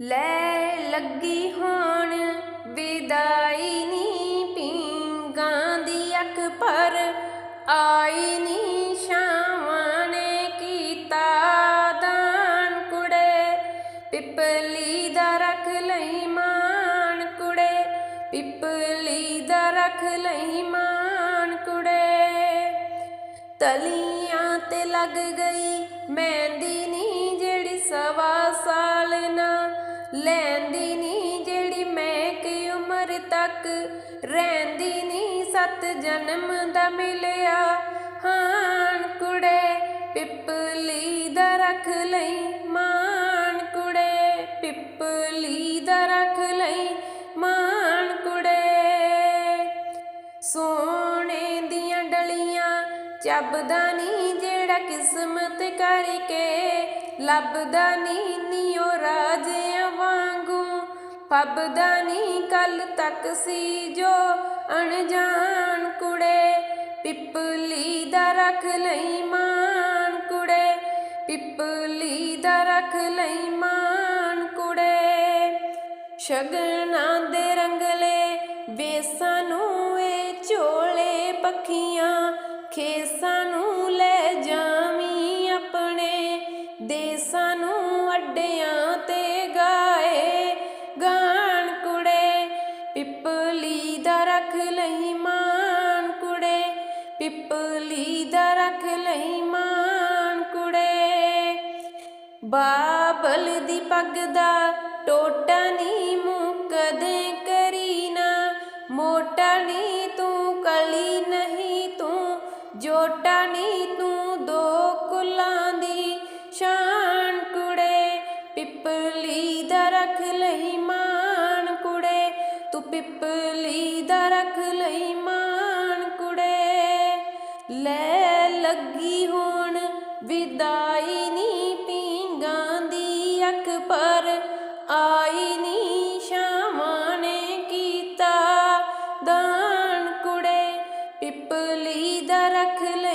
ਲੈ ਲੱਗੀ ਹੋਣ, ਵਿਦਾਈ ਨੀ ਪਿੰਗਾਂ ਦੀ ਅੱਖ ਪਰ, ਆਈ ਨੀ ਸ਼ਾਮਾਂ ਨੇ ਕੀਤਾ ਦਾਨ ਕੁੜੇ, ਪਿਪਲੀ ਦਾ ਰੱਖ ਲਈ ਮਾਨ ਕੁੜੇ, ਪਿਪਲੀ ਦਾ ਰੱਖ ਲਈ ਮਾਨ ਕੁੜੇ। ਤਲੀਆਂ ਤੇ ਲੱਗ ਗਈ ਮਹਿੰਦੀ ਨੀ ਲੈਂਦੀ ਨੀ ਜਿਹੜੀ ਮੈਂ ਕਿ ਉਮਰ ਤੱਕ। ਰਹਿੰਦੀ ਨੀ ਸੱਤ ਜਨਮ ਦਾ ਮਿਲਿਆ। ਹਾਨ ਕੁੜੇ ਪਿੱਪਲੀ ਦਾ ਰੱਖ ਲਈ। ਮਾਣ ਕੁੜੇ ਪਿਪਲੀ ਦਾ ਰੱਖ ਲਈ। ਮਾਣ ਕੁੜੇ ਸੋਨੇ ਦੀਆਂ ਡਲੀਆਂ ਚੱਬਦਾ ਨੀ ਜਿਹੜਾ ਕਿਸਮਤ ਕਰਕੇ। ਲੱਭਦਾ ਨੀ ਨਿਓ ਰਾਜਿਆਂ ਫੱਬਦਾ ਨੀ ਕੱਲ ਤੱਕ ਸੀ ਜੋ ਅਣਜਾਣ ਕੁੜੇ। ਪਿਪਲੀ ਦਾ ਰੱਖ ਲਈ ਮਾਨ ਕੁੜੇ, ਪਿੱਪਲੀ ਦਾ ਰੱਖ ਲਈ ਮਾਨ ਕੁੜੇ। ਸ਼ਗਨਾਂ ਦੇ ਰੰਗਲੇ ਵੇਸਾਂ ਨੂੰ ਏ ਝੋਲੇ ਪੱਖੀਆਂ, ਖੇਸਾਂ ਨੂੰ ਲੈ ਜਾਵੀਂ ਆਪਣੇ। ਦੇਸਾਂ ਨੂੰ ਅੱਡਿਆਂ ਰਖ ਲਈ ਮਾਨ ਕੁੜੇ, ਪਿੱਪਲੀ ਦਾ ਰੱਖ ਲਈ ਮਾਨ ਕੁੜੇ। ਬਾਬਲ ਦੀ ਪੱਗ ਦਾ ਟੋਟਾ ਨੀ ਮੂੰਹ ਕਦੇ ਕਰੀ ਨਾ ਮੋਟਾ ਨੀ ਤੂੰ, ਕਲੀ ਨਹੀਂ ਤੂੰ, ਜੋਟਾ ਨੀ ਪਿੱਪਲੀ ਦਾ ਰਖ ਲਈ ਮਾਨ ਕੁੜੇ। ਲੈ ਲੱਗੀ ਹੁਣ ਵਿਦਾਈ ਨੀ ਪੀਂਗਾਂ ਦੀ ਅੱਖ ਪਰ। ਆਈ ਨੀ ਸ਼ਾਮਾਂ ਨੇ ਕੀਤਾ ਦਾਨ ਕੁੜੇ। ਪਿੱਪਲੀ ਦਾ ਰਖ ਲਈ